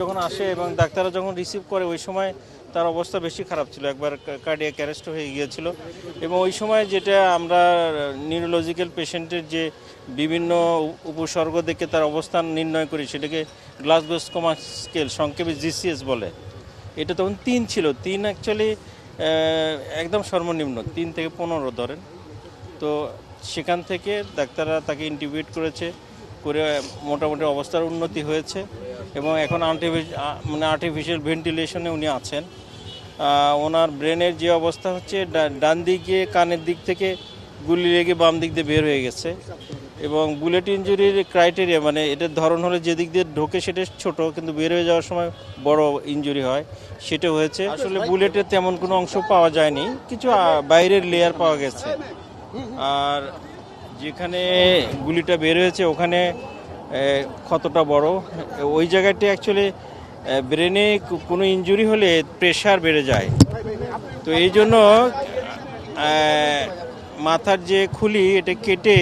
যখন আসে এবং ডাক্তাররা যখন রিসিভ করে, ওই সময় তার অবস্থা বেশি খারাপ ছিল। একবার কার্ডিয়াক অ্যারেস্ট হয়ে গিয়েছিল। এবং ওই সময় যেটা আমরা নিউরোলজিক্যাল পেশেন্টের যে বিভিন্ন উপসর্গ দেখে তার অবস্থান নির্ণয় করি, সেটাকে গ্লাসগোস্কোমা স্কেল সংক্ষেপে জিসিএস বলে। এটা তখন তিন ছিল। তিন অ্যাকচুয়ালি একদম সর্বনিম্ন, তিন থেকে পনেরো ধরেন। তো সেখান থেকে ডাক্তাররা তাকে ইন্টিভিউট করেছে, করে মোটামুটি অবস্থার উন্নতি হয়েছে। এবং এখন মানে আর্টিফিশিয়াল ভেন্টিলেশনে উনি আছেন। ওনার ব্রেনের যে অবস্থা হচ্ছে ডান দিকে, কানের দিক থেকে গুলি লেগে বাম দিক দিয়ে বের হয়ে গেছে। এবং বুলেট ইঞ্জুরির ক্রাইটেরিয়া মানে এটার ধরন হলে যেদিক দিয়ে ঢোকে সেটা ছোট, কিন্তু বের হয়ে যাওয়ার সময় বড় ইঞ্জুরি হয়, সেটা হয়েছে। আসলে বুলেটের তেমন কোনো অংশ পাওয়া যায়নি, কিছু বাইরের লেয়ার পাওয়া গেছে। আর যেখানে গুলিটা বের হয়েছে, ওখানে ক্ষতটা বড়? ওই জায়গাটি অ্যাকচুয়ালি ব্রেনে কোনো ইনজুরি হলে প্রেশার বেড়ে যায়। তো এই জন্য মাথার যে খুলি, এটা কেটে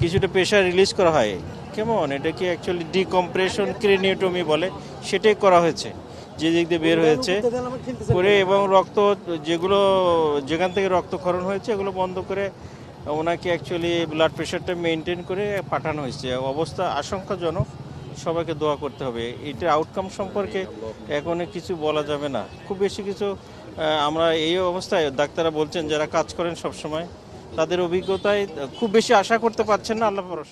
কিছুটা প্রেশার রিলিজ করা হয়। কেমন? এটাকে অ্যাকচুয়ালি ডিকম্প্রেশন ক্রেনিওটমি বলে? সেটাই করা হয়েছে। যে দিক দিয়ে বের হয়েছে, করে এবং রক্ত, যেগুলো, যেখান থেকে রক্তক্ষরণ হয়েছে, এগুলো বন্ধ করে ওনাকে অ্যাকচুয়ালি ব্লাড প্রেশারটা মেনটেন করে পাঠানো হয়েছে। অবস্থা আশঙ্কাজনক, সবাইকে দোয়া করতে হবে। এটা আউটকাম সম্পর্কে এখন কিছু বলা যাবে না। খুব বেশি কিছু আমরা এই অবস্থায় ডাক্তাররা বলছেন, যারা কাজ করেন সবসময়, তাদের অভিজ্ঞতায় খুব বেশি আশা করতে পারছেন না, আল্লাহ ভরসা।